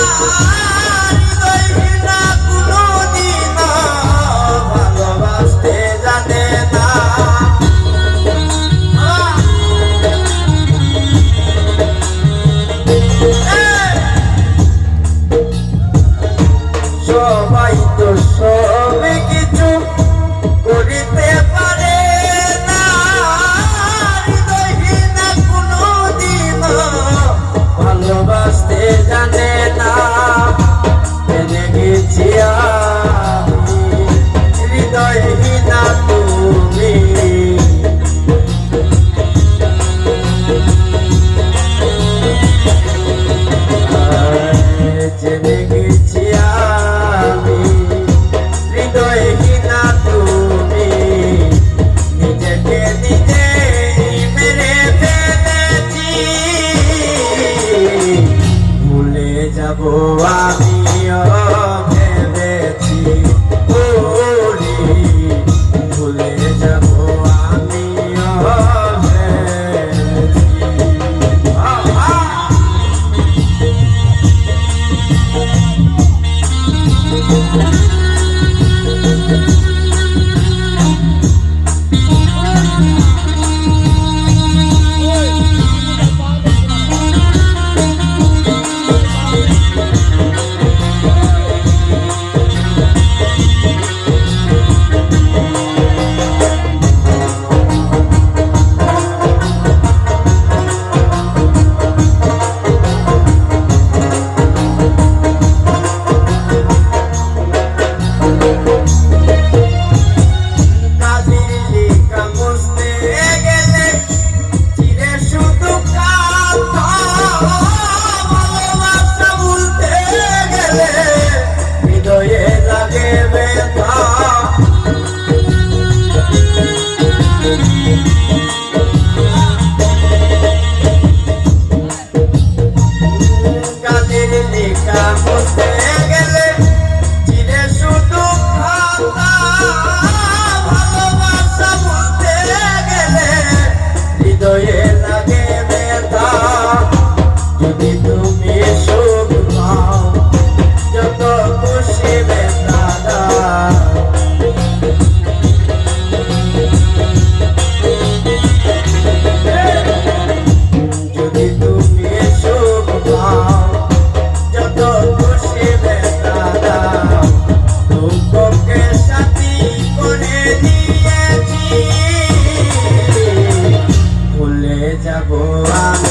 Oh, বাঁচতে জানে না। জেনে গেছি আর গো আমি amor. coisa boa.